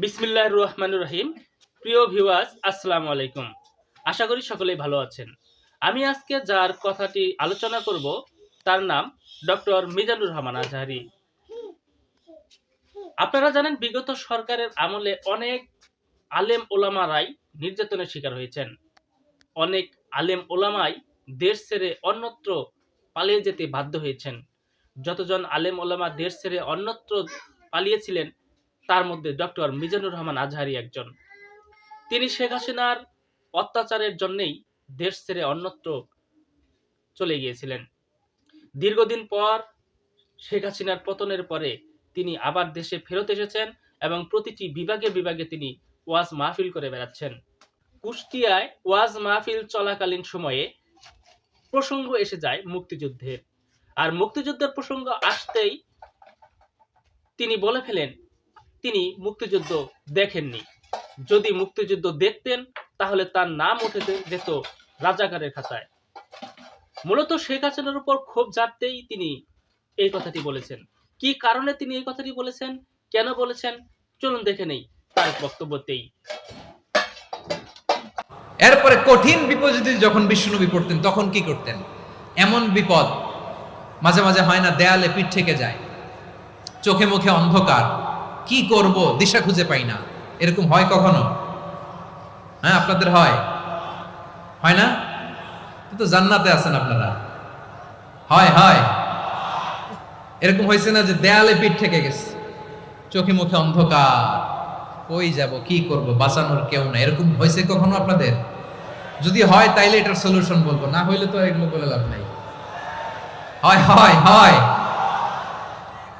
বিসমিল্লাহ রহমান রহিম। প্রিয় ভিউয়ার্স আসসালামু আলাইকুম। আশা করি সকলেই ভালো আছেন। আমি আজকে যার কথাটি আলোচনা করব, তার নাম ডক্টর মিজানুর রহমান আজহারি। আপনারা জানেন, বিগত সরকারের আমলে অনেক আলেম ওলামারাই নির্যাতনের শিকার হয়েছেন। অনেক আলেম ওলামাই দেশ ছেড়ে অন্যত্র পালিয়ে যেতে বাধ্য হয়েছেন। যতজন আলেম ওলামা দেশ ছেড়ে অন্যত্র পালিয়েছিলেন তার মধ্যে ডক্টর মিজানুর রহমান আজহারি একজন। তিনি শেখ হাসিনার অত্যাচারের জন্যেই দেশ ছেড়ে অন্যত্র চলে গিয়েছিলেন। দীর্ঘদিন পর শেখ হাসিনার পতনের পরে তিনি আবার দেশে ফেরত এসেছেন এবং প্রতিটি বিভাগে বিভাগে তিনি ওয়াজ মাহফিল করে বেড়াচ্ছেন। কুষ্টিয়ায় ওয়াজ মাহফিল চলাকালীন সময়ে প্রসঙ্গ এসে যায় মুক্তিযুদ্ধের আর মুক্তিযুদ্ধের প্রসঙ্গ আসতেই তিনি বলে ফেলেন তিনি মুক্তিযুদ্ধ দেখেননি। যদি মুক্তিযুদ্ধ দেখতেন, তাহলে তার নাম উঠে যেত রাজাকারের খাতায়। মূলত শেখ হাসিনার উপর ক্ষোভ জাপতেই তিনি এই কথাটি বলেছেন। কি কারণে তিনি এই কথাটি বলেছেন? কেন বলেছেন? চলুন দেখে নেই তার বক্তব্যতেই এরপরে কঠিন বিপর্যয় যখন বিষ্ণুনবী পড়তেন, তখন কি করতেন? এমন বিপদ মাঝে মাঝে হয় না, দেয়ালে পিঠ থেকে যায়। চোখে মুখে অন্ধকার। কি করব? দিশা খুঁজে পাই না। এরকম হয় কখনো? হ্যাঁ আপনাদের হয়। হয় না? তো জান্নাতে আছেন আপনারা। হয় হয়। এরকম হয়েছে না যে দেয়ালে পিঠ থেকে গেছে। চোখে মুখে অন্ধকার। কই যাব, কি করব? বাঁচানোর কেউ না এরকম হয়েছে কখনো আপনাদের? যদি হয়, তাইলে এটার সলিউশন বলব। না হইলে তো এগুলো বলে লাভ নাই। হয় হয় হয়।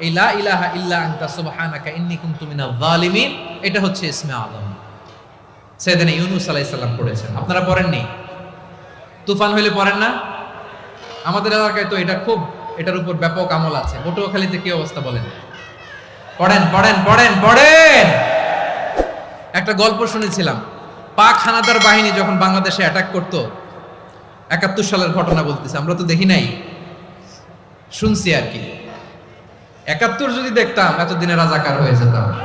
এই লা ইলাহা ইল্লা আনতা সুবহানাকা ইন্নী কুনতু জালিমিন এটা হচ্ছে ইসমে আজম সাইয়েদনা ইউনুস আলাইহিস সালাম পড়েছেন। আপনারা পড়েননি? তুফান হইলে পড়েন না? আমাদের এলাকায় তো এটা খুব, এটার উপর ব্যাপক আমল আছে। পটুয়াখালীতে কি অবস্থা বলেন? পড়েন পড়েন পড়েন পড়েন! একটা গল্প শুনেছিলাম। পাক হানাদার বাহিনী যখন বাংলাদেশে অ্যাটাক করতো, একাত্তর সালের ঘটনা বলতেছে, আমরা তো দেখি নাই। শুনছি আর কি। একাত্তর যদি দেখতাম এতদিনে রাজাকার হয়ে যেতাম।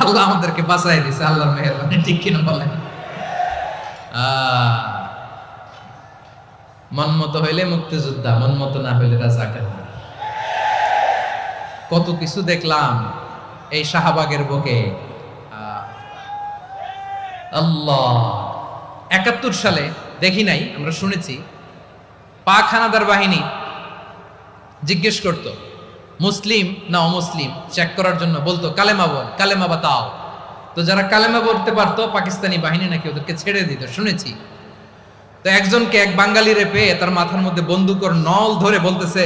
আল্লাহ আমাদেরকে বাঁচাই দিছে আল্লাহর মেহরবানি ঠিক কিনা বলেন? আহ, মন মতো হইলে মুক্তিযোদ্ধা মন মতো না হইলে রাজাকার কত কিছু দেখলাম এই শাহবাগের বুকে। আল্লাহ। একাত্তর সালে দেখি নাই আমরা শুনেছি পাক হানাদার বাহিনী জিজ্ঞেস করত, মুসলিম না অমুসলিম? চেক করার জন্য বলতো, কালেমা বল, কালেমা বাতাও তো যারা কালেমা বলতে পারতো, পাকিস্তানি বাহিনী নাকি ওদেরকে ছেড়ে দিত, শুনেছি। তো একজনকে এক বাঙালিরে পেয়ে তার মাথার মধ্যে বন্দুকর নল ধরে বলতেছে,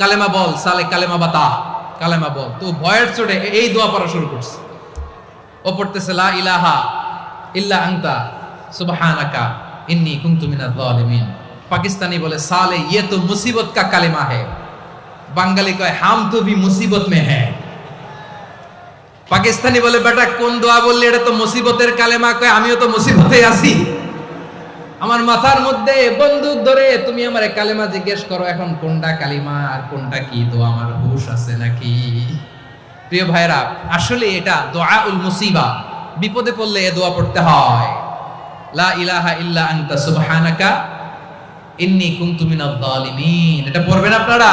কালেমা বল, সালে কালেমা বা বাতা কালেমা বল। তো ভয়ের চোটে এই দোয়া পড়া শুরু করছে। ও পড়তেছে, লা ইলাহা ইল্লা আংতা সুবহানাকা ইন্নী কুনতু মিনাজ জালিমিন পাকিস্তানি বলে, সালে ইয়ে তো মুসিবত কা কালেমা হে। বাঙালি কয়, হাম তো ভি মুসিবত মে হ্যাঁ পাকিস্তানি বলে, বেটা, কোন দোয়া বললি, এটা তো মুসিবতের কালেমা। কয়, আমিও তো মুসিবতে আছি। আমার মাথার মধ্যে বন্দুক ধরে তুমি আমার কালেমা জিজ্ঞেস করো, এখন কোনটা কালিমা আর কোনটা কি তো আমার হুশ আছে নাকি? প্রিয় ভাইরা আসলে এটা দোয়া উল মুসিবা। বিপদে পড়লে এ দোয়া পড়তে হয়। লা ইলাহা ইল্লা আনতা সুবহানাকা, ইন্নী কুনতু মিনাজ জালিমিন এটা পড়বেন আপনারা?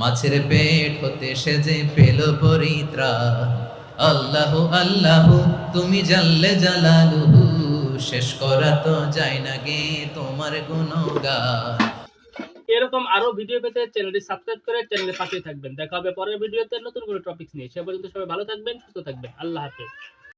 মাছের পেট হতে সেজে পেল পরিত্রাণ আল্লাহ আল্লাহ, তুমি জানলে জালালুহু, শেষ করা তো যায় না গে তোমার গুণগান। এরকম আরও ভিডিও পেতে চ্যানেলটি সাবস্ক্রাইব করে চ্যানেলের পাশে থাকবেন। দেখা হবে পরের ভিডিওতে নতুন কোনো টপিক নিয়ে। সে পর্যন্ত সবাই ভালো থাকবেন, সুস্থ থাকবেন। আল্লাহ হাফেজ।